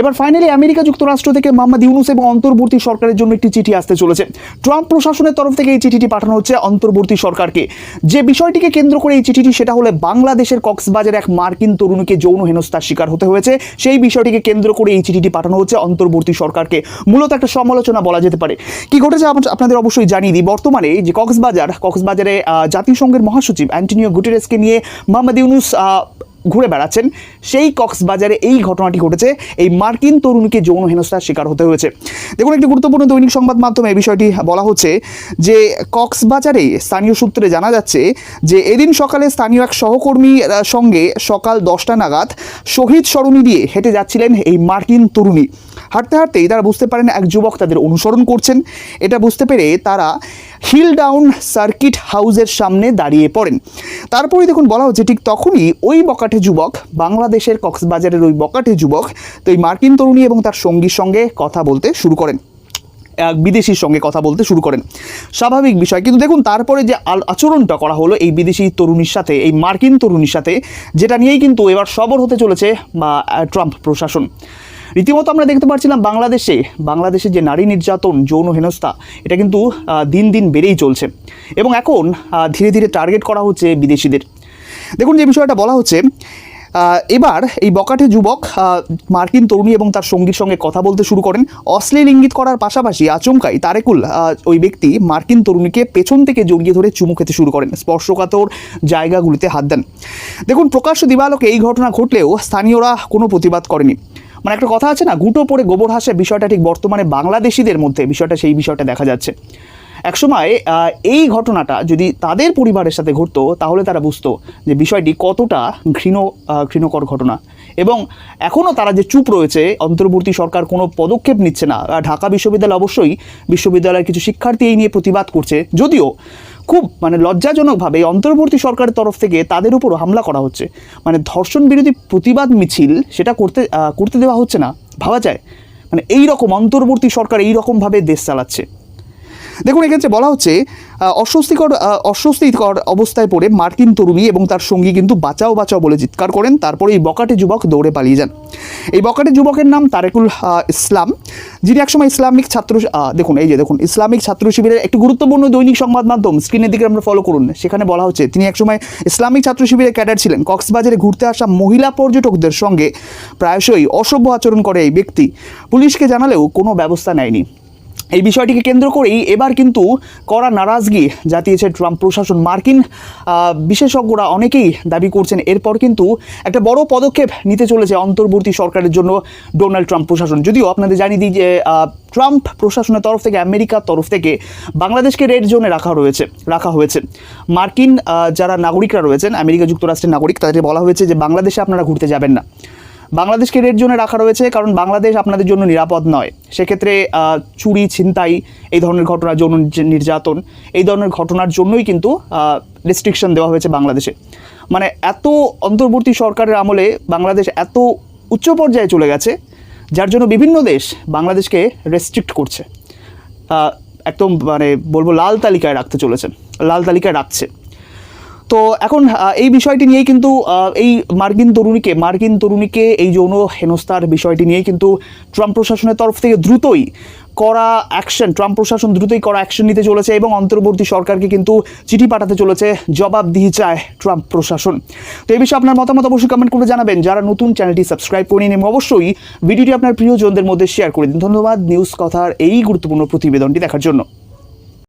এবার finally America যুক্তরাষ্ট্র থেকে মোহাম্মদ ইউনুস এবং অন্তর্বর্তী সরকারের জন্য একটি চিঠি আসতে চলেছে। ট্রাম্প প্রশাসনের তরফ থেকে এই চিঠিটি পাঠানো হচ্ছে অন্তর্বর্তী সরকারকে। যে বিষয়টিকে কেন্দ্র করে এই চিঠিটি, সেটা হলে বাংলাদেশের কক্সবাজার এক মার্কিন তরুণীকে যৌন হেনস্থার শিকার হতে হয়েছে। সেই বিষয়টিকে কেন্দ্র করে এই চিঠিটি পাঠানো হচ্ছে অন্তর্বর্তী সরকারকে। মূলত একটা সমালোচনা বলা যেতে পারে। কি ঘটেছে আপনাদের অবশ্যই জানিয়ে দিই। বর্তমানে যে কক্সবাজার, কক্সবাজারে জাতিসংঘের মহাসচিব অ্যান্টনিও গুটেরেসকে নিয়ে মোহাম্মদ ইউনুস ঘুরে বেড়াচ্ছেন। সেই কক্সবাজারে এই ঘটনাটি ঘটেছে। এই মার্কিন তরুণীকে যৌন হেনস্থার শিকার হতে হয়েছে। দেখুন, একটি গুরুত্বপূর্ণ দৈনিক সংবাদ মাধ্যমে এই বিষয়টি বলা হচ্ছে যে, কক্সবাজারে স্থানীয় সূত্রে জানা যাচ্ছে যে, এদিন সকালে স্থানীয় এক সহকর্মীর সঙ্গে সকাল দশটা নাগাদ শহীদ সরণি দিয়ে হেঁটে যাচ্ছিলেন এই মার্কিন তরুণী। হাঁটতে হাঁটতেই তারা বুঝতে পারেন এক যুবক তাদের অনুসরণ করছেন। এটা বুঝতে পেরে তারা হিল ডাউন সার্কিট হাউসের সামনে দাঁড়িয়ে পড়েন। তারপরে দেখুন বলা হচ্ছে ঠিক তখনই ওই বকাটে যুবক, বাংলাদেশের কক্সবাজারের ওই বকাটে যুবক তো এই মার্কিন তরুণী এবং তার সঙ্গীর সঙ্গে কথা বলতে শুরু করেন। এক বিদেশির সঙ্গে কথা বলতে শুরু করেন। স্বাভাবিক বিষয়, কিন্তু দেখুন তারপরে যে আচরণটা করা হলো এই বিদেশি তরুণীর সাথে, এই মার্কিন তরুণীর সাথে, যেটা নিয়েই কিন্তু এবার সবর হতে চলেছে বা ট্রাম্প প্রশাসন। রীতিমতো আমরা দেখতে পাচ্ছিলাম বাংলাদেশে বাংলাদেশে যে নারী নির্যাতন, যৌন হেনস্থা, এটা কিন্তু দিন দিন বেড়েই চলছে। এবং এখন ধীরে ধীরে টার্গেট করা হচ্ছে বিদেশিদের। দেখুন যে বিষয়টা বলা হচ্ছে এবার এই বকাটে যুবক মার্কিন তরুণী এবং তার সঙ্গীর সঙ্গে কথা বলতে শুরু করেন। অশ্লীল ইঙ্গিত করার পাশাপাশি আচমকাই তারেকুল ওই ব্যক্তি মার্কিন তরুণীকে পেছন থেকে জড়িয়ে ধরে চুমু খেতে শুরু করেন। স্পর্শকাতর জায়গাগুলিতে হাত দেন। দেখুন, প্রকাশ্য দিবালোকে এই ঘটনা ঘটলেও স্থানীয়রা কোনো প্রতিবাদ করেনি। মানে একটা কথা আছে না, গুটো পড়ে গোবর হাসে বিষয়টা ঠিক বর্তমানে বাংলাদেশিদের মধ্যে, বিষয়টা সেই বিষয়টা দেখা যাচ্ছে। একসময় এই ঘটনাটা যদি তাদের পরিবারের সাথে ঘটতো, তাহলে তারা বুঝতো যে বিষয়টি কতটা ঘৃণ ঘৃণকর ঘটনা। এবং এখনও তারা যে চুপ রয়েছে, অন্তর্বর্তী সরকার কোনো পদক্ষেপ নিচ্ছে না। ঢাকা বিশ্ববিদ্যালয় অবশ্যই বিশ্ববিদ্যালয়ের কিছু শিক্ষার্থী এই নিয়ে প্রতিবাদ করছে। যদিও খুব মানে লজ্জাজনকভাবে এই অন্তর্বর্তী সরকারের তরফ থেকে তাদের উপর হামলা করা হচ্ছে। মানে ধর্ষণ বিরোধী প্রতিবাদ মিছিল সেটা করতে করতে দেওয়া হচ্ছে না। ভাবা যায়। মানে এই রকম অন্তর্বর্তী সরকার এই রকমভাবে দেশ চালাচ্ছে। দেখুন এক্ষেত্রে বলা হচ্ছে অস্বস্তিকর অস্বস্তিকর অবস্থায় পড়ে মার্কিন তরুণী এবং তার সঙ্গী কিন্তু বাঁচাও বাঁচাও বলে চিৎকার করেন। তারপরে এই বকাটে যুবক দৌড়ে পালিয়ে যান। এই বকাটে যুবকের নাম তারেকুল ইসলাম, যিনি একসময় ইসলামিক ছাত্র দেখুন, এই যে দেখুন, ইসলামিক ছাত্র শিবিরের একটি গুরুত্বপূর্ণ দৈনিক সংবাদ মাধ্যম, স্ক্রিনের দিকে আমরা ফলো করুন। সেখানে বলা হচ্ছে, তিনি একসময় ইসলামিক ছাত্র শিবিরের ক্যাডার ছিলেন। কক্সবাজারে ঘুরতে আসা মহিলা পর্যটকদের সঙ্গে প্রায়শই অসভ্য আচরণ করে এই ব্যক্তি। পুলিশকে জানালেও কোনো ব্যবস্থা নেয়নি। এই বিষয়টিকে কেন্দ্র করেই এবার কিন্তু কড়া নারাজগি জাতিয়েছে ট্রাম্প প্রশাসন মার্কিন বিশেষজ্ঞরা অনেকেই দাবি করছেন এরপর কিন্তু একটা বড় পদক্ষেপ নিতে চলেছে অন্তর্বর্তী সরকারের জন্য ডোনাল্ড ট্রাম্প প্রশাসন। যদিও আপনাদের জানিয়ে দিই যে ট্রাম্প প্রশাসনের তরফ থেকে, আমেরিকার তরফ থেকে বাংলাদেশকে রেড জোনে রাখা রয়েছে, রাখা হয়েছে। মার্কিন যারা নাগরিকরা রয়েছেন, আমেরিকা যুক্তরাষ্ট্রের নাগরিক, তাদেরকে বলা হয়েছে যে, বাংলাদেশে আপনারা ঘুরতে যাবেন না। বাংলাদেশকে রেড জোনে রাখা রয়েছে কারণ বাংলাদেশ আপনাদের জন্য নিরাপদ নয়। সেক্ষেত্রে চুরি, ছিনতাই, এই ধরনের ঘটনা যৌন নির্যাতন, এই ধরনের ঘটনার জন্যই কিন্তু রেস্ট্রিকশন দেওয়া হয়েছে বাংলাদেশে। মানে এত অন্তর্বর্তী সরকারের আমলে বাংলাদেশ এত উচ্চ পর্যায়ে চলে গেছে, যার জন্য বিভিন্ন দেশ বাংলাদেশকে রেস্ট্রিক্ট করছে। একদম মানে বলব লাল তালিকায় রাখতে চলেছে, লাল তালিকায় রাখছে। তো এখন এই বিষয়টি নিয়েই কিন্তু এই মার্কিন তরুণীকে মার্কিন তরুণীকে এই যৌন হেনস্থার বিষয়টি নিয়েই কিন্তু ট্রাম্প প্রশাসনের তরফ থেকে দ্রুতই করা অ্যাকশন ট্রাম্প প্রশাসন দ্রুতই করা অ্যাকশন নিতে চলেছে এবং অন্তর্বর্তী সরকারকে কিন্তু চিঠি পাঠাতে চলেছে জবাব জবাবদিহি চায় ট্রাম্প প্রশাসন। তো এই বিষয়ে আপনার মতামত অবশ্যই কমেন্ট করে জানাবেন। যারা নতুন চ্যানেলটি সাবস্ক্রাইব করে নিন অবশ্যই ভিডিওটি আপনার প্রিয়জনদের মধ্যে শেয়ার করে দিন। ধন্যবাদ। নিউজ কথার এই গুরুত্বপূর্ণ প্রতিবেদনটি দেখার জন্য।